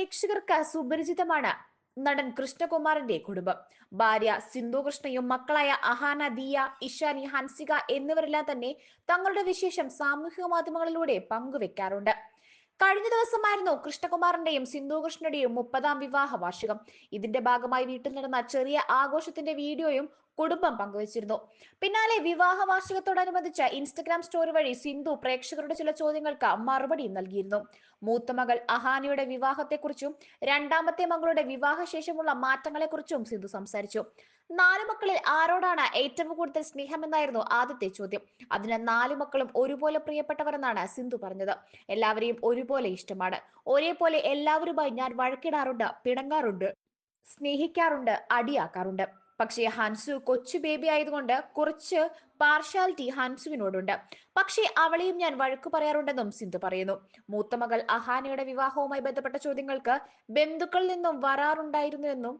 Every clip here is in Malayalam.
പ്രേക്ഷകർക്ക് സുപരിചിതമാണ് നടൻ കൃഷ്ണകുമാറിന്റെ കുടുംബം. ഭാര്യ സിന്ധു കൃഷ്ണയും മക്കളായ അഹാന ദിയ ഇഷാനി ഹൻസിക എന്നിവരെല്ലാം തന്നെ തങ്ങളുടെ വിശേഷം സാമൂഹിക മാധ്യമങ്ങളിലൂടെ പങ്കുവെക്കാറുണ്ട്. കഴിഞ്ഞ ദിവസമായിരുന്നു കൃഷ്ണകുമാറിന്റെയും സിന്ധു കൃഷ്ണയുടെയും മുപ്പതാം വിവാഹ വാർഷികം. ഇതിന്റെ ഭാഗമായി വീട്ടിൽ നടന്ന ചെറിയ ആഘോഷത്തിന്റെ വീഡിയോയും കുടുംബം പങ്കുവച്ചിരുന്നു. പിന്നാലെ വിവാഹ വാർഷികത്തോടനുബന്ധിച്ച് ഇൻസ്റ്റഗ്രാം സ്റ്റോറി വഴി സിന്ധു പ്രേക്ഷകരുടെ ചില ചോദ്യങ്ങൾക്ക് മറുപടി നൽകിയിരുന്നു. മൂത്ത മകൾ അഹാനിയുടെ വിവാഹത്തെക്കുറിച്ചും രണ്ടാമത്തെ മകളുടെ വിവാഹശേഷമുള്ള മാറ്റങ്ങളെക്കുറിച്ചും സിന്ധു സംസാരിച്ചു. നാല് മക്കളിൽ ആരോടാണ് ഏറ്റവും കൂടുതൽ സ്നേഹമെന്നായിരുന്നു ആദ്യത്തെ ചോദ്യം. അതിന് നാല് മക്കളും ഒരുപോലെ പ്രിയപ്പെട്ടവരെന്നാണ് സിന്ധു പറഞ്ഞത്. എല്ലാവരെയും ഒരുപോലെ ഇഷ്ടമാണ്. ഒരേപോലെ എല്ലാവരുമായി ഞാൻ വഴക്കിടാറുണ്ട് പിണങ്ങാറുണ്ട് സ്നേഹിക്കാറുണ്ട് അടിയാക്കാറുണ്ട്. പക്ഷേ ഹൻസു കൊച്ചു ബേബി ആയതുകൊണ്ട് കുറച്ച് പാർഷ്യാലിറ്റി ഹൻസുവിനോടുണ്ട്. പക്ഷേ അവളെയും ഞാൻ വഴക്കു പറയാറുണ്ടെന്നും സിന്ധു പറയുന്നു. മൂത്ത മകൾ അഹാനയുടെ വിവാഹവുമായി ബന്ധപ്പെട്ട ചോദ്യങ്ങൾക്ക് ബന്ധുക്കളിൽ നിന്നും വരാറുണ്ടായിരുന്നു എന്നും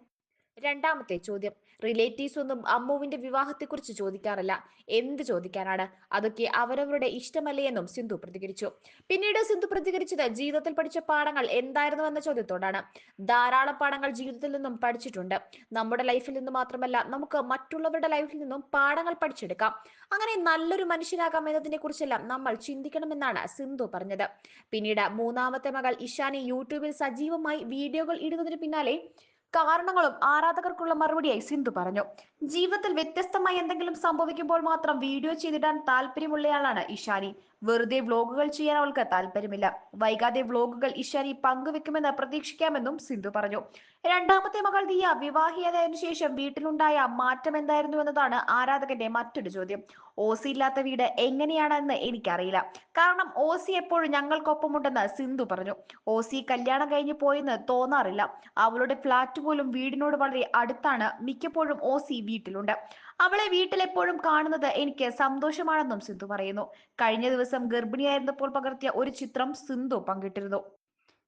രണ്ടാമത്തെ ചോദ്യം. റിലേറ്റീവ്സ് ഒന്നും അമ്മുവിന്റെ വിവാഹത്തെക്കുറിച്ച് ചോദിക്കാറില്ല. എന്ത് ചോദിക്കാനാണ്? അതൊക്കെ അവരവരുടെ ഇഷ്ടമല്ലേ എന്നും സിന്ധു പ്രതികരിച്ചു. പിന്നീട് സിന്ധു പ്രതികരിച്ചത് ജീവിതത്തിൽ പഠിച്ച പാഠങ്ങൾ എന്തായിരുന്നു എന്ന ചോദ്യത്തോടാണ്. ധാരാളം പാഠങ്ങൾ ജീവിതത്തിൽ നിന്നും പഠിച്ചിട്ടുണ്ട്. നമ്മുടെ ലൈഫിൽ നിന്ന് മാത്രമല്ല നമുക്ക് മറ്റുള്ളവരുടെ ലൈഫിൽ നിന്നും പാഠങ്ങൾ പഠിച്ചെടുക്കാം. അങ്ങനെ നല്ലൊരു മനുഷ്യനാകാം എന്നതിനെ കുറിച്ചെല്ലാം നമ്മൾ ചിന്തിക്കണമെന്നാണ് സിന്ധു പറഞ്ഞത്. പിന്നീട് മൂന്നാമത്തെ മകൾ ഇഷാനി യൂട്യൂബിൽ സജീവമായി വീഡിയോകൾ ഇടുന്നതിന് പിന്നാലെ കാരണങ്ങളും ആരാധകർക്കുള്ള മറുപടിയായി സിന്ധു പറഞ്ഞു. ജീവിതത്തിൽ വ്യത്യസ്തമായി എന്തെങ്കിലും സംഭവിക്കുമ്പോൾ മാത്രം വീഡിയോ ചെയ്തിടാൻ താല്പര്യമുള്ളയാളാണ് ഇഷാനി. വെറുതെ വ്ലോഗുകൾ ചെയ്യാൻ അവൾക്ക് താല്പര്യമില്ല. വൈകാതെ വ്ലോഗുകൾ ഇഷാനി പങ്കുവെക്കുമെന്ന് പ്രതീക്ഷിക്കാമെന്നും സിന്ധു പറഞ്ഞു. രണ്ടാമത്തെ മകൾ ദിയ വിവാഹിയതായതിനു ശേഷം വീട്ടിലുണ്ടായ മാറ്റം എന്തായിരുന്നു എന്നതാണ് ആരാധകന്റെ മറ്റൊരു ചോദ്യം. ഓസി ഇല്ലാത്ത വീട് എങ്ങനെയാണെന്ന് എനിക്കറിയില്ല. കാരണം ഓസി എപ്പോഴും ഞങ്ങൾക്കൊപ്പമുണ്ടെന്ന് സിന്ധു പറഞ്ഞു. ഓസി കല്യാണം കഴിഞ്ഞു പോയെന്ന് തോന്നാറില്ല. അവളുടെ ഫ്ലാറ്റ് പോലും വീടിനോട് വളരെ അടുത്താണ്. മിക്കപ്പോഴും ഓസി വീട്ടിലുണ്ട്. അവളെ വീട്ടിലെപ്പോഴും കാണുന്നത് എനിക്ക് സന്തോഷമാണെന്നും സിന്ധു പറയുന്നു. കഴിഞ്ഞ ദിവസം ഗർഭിണിയായിരുന്നപ്പോൾ പകർത്തിയ ഒരു ചിത്രം സിന്ധു പങ്കിട്ടിരുന്നു.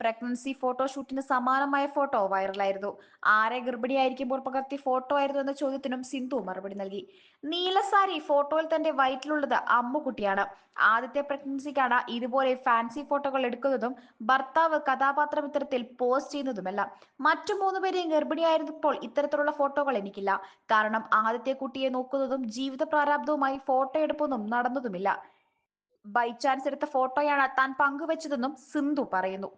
പ്രഗ്നൻസി ഫോട്ടോഷൂട്ടിന് സമാനമായ ഫോട്ടോ വൈറലായിരുന്നു ആരെ ഗർഭിണിയായിരിക്കുമ്പോൾ പകർത്തിയ ഫോട്ടോ ആയിരുന്നു എന്ന ചോദ്യത്തിനും സിന്ധു മറുപടി നൽകി. നീലസാരി ഫോട്ടോയിൽ തന്റെ വയറ്റിലുള്ളത് അമ്മുകുട്ടിയാണ് ആദ്യത്തെ പ്രഗ്നൻസിക്കാണ് ഇതുപോലെ ഫാൻസി ഫോട്ടോകൾ എടുക്കുന്നതും ഭർത്താവ് കഥാപാത്രം ഇത്തരത്തിൽ പോസ്റ്റ് ചെയ്യുന്നതുമല്ല. മറ്റു മൂന്ന് മൂന്നുപേരെയും ഗർഭിണിയായിരുന്നപ്പോൾ ഇത്തരത്തിലുള്ള ഫോട്ടോകൾ എനിക്കില്ല. കാരണം ആദ്യത്തെ കുട്ടിയെ നോക്കുന്നതും ജീവിത പ്രാരാബ്ദവുമായി ഫോട്ടോ എടുപ്പൊന്നും നടന്നതുമില്ല. ബൈ ചാൻസ് എടുത്ത ഫോട്ടോയാണ് താൻ പങ്കുവച്ചതെന്നും സിന്ധു പറയുന്നു.